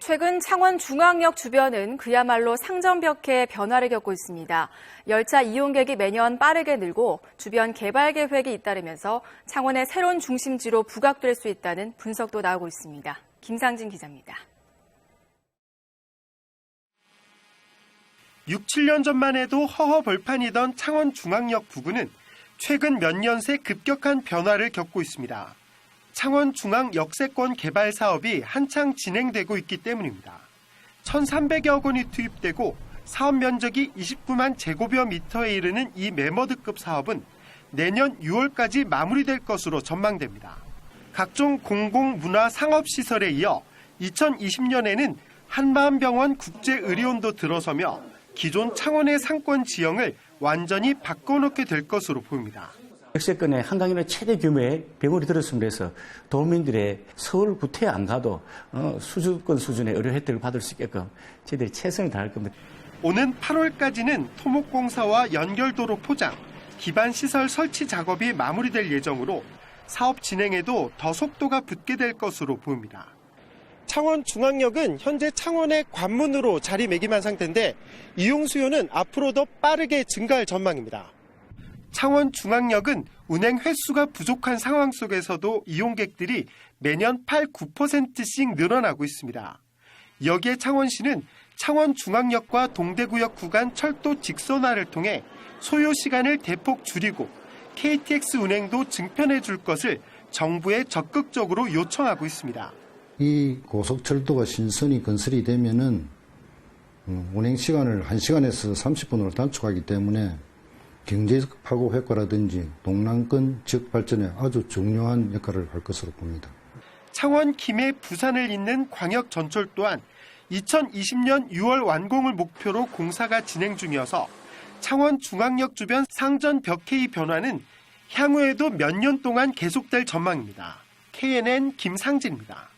최근 창원 중앙역 주변은 그야말로 상점벽해 변화를 겪고 있습니다. 열차 이용객이 매년 빠르게 늘고 주변 개발 계획이 잇따르면서 창원의 새로운 중심지로 부각될 수 있다는 분석도 나오고 있습니다. 김상진 기자입니다. 6, 7년 전만 해도 허허벌판이던 창원 중앙역 부근은 최근 몇 년 새 급격한 변화를 겪고 있습니다. 창원중앙 역세권 개발 사업이 한창 진행되고 있기 때문입니다. 1,300여 원이 투입되고 사업 면적이 29만 제곱여 미터에 이르는 이 메머드급 사업은 내년 6월까지 마무리될 것으로 전망됩니다. 각종 공공 문화 상업 시설에 이어 2020년에는 한마음병원 국제의료원도 들어서며 기존 창원의 상권 지형을 완전히 바꿔놓게 될 것으로 보입니다. 역세 권에 한강이나 최대 규모의 병원이 들었음으로 해서 도민들의 서울 구태 안 가도 어, 수주권 수준의 의료 혜택을 받을 수 있게끔 저희들이 최선을 다할 겁니다. 오는 8월까지는 토목공사와 연결도로 포장, 기반 시설 설치 작업이 마무리될 예정으로 사업 진행에도 더 속도가 붙게 될 것으로 보입니다. 창원 중앙역은 현재 창원의 관문으로 자리매김한 상태인데 이용 수요는 앞으로 더 빠르게 증가할 전망입니다. 창원 중앙역은 운행 횟수가 부족한 상황 속에서도 이용객들이 매년 8, 9%씩 늘어나고 있습니다. 여기에 창원시는 창원 중앙역과 동대구역 구간 철도 직선화를 통해 소요 시간을 대폭 줄이고 KTX 운행도 증편해 줄 것을 정부에 적극적으로 요청하고 있습니다. 이 고속철도가 신선이 건설이 되면은 음, 운행 시간을 1시간에서 30분으로 단축하기 때문에 경제하고 효과라든지 동남권 지역 발전에 아주 중요한 역할을 할 것으로 봅니다. 창원, 김해, 부산을 잇는 광역 전철 또한 2020년 6월 완공을 목표로 공사가 진행 중이어서 창원 중앙역 주변 상전 벽해의 변화는 향후에도 몇 년 동안 계속될 전망입니다. KNN 김상진입니다.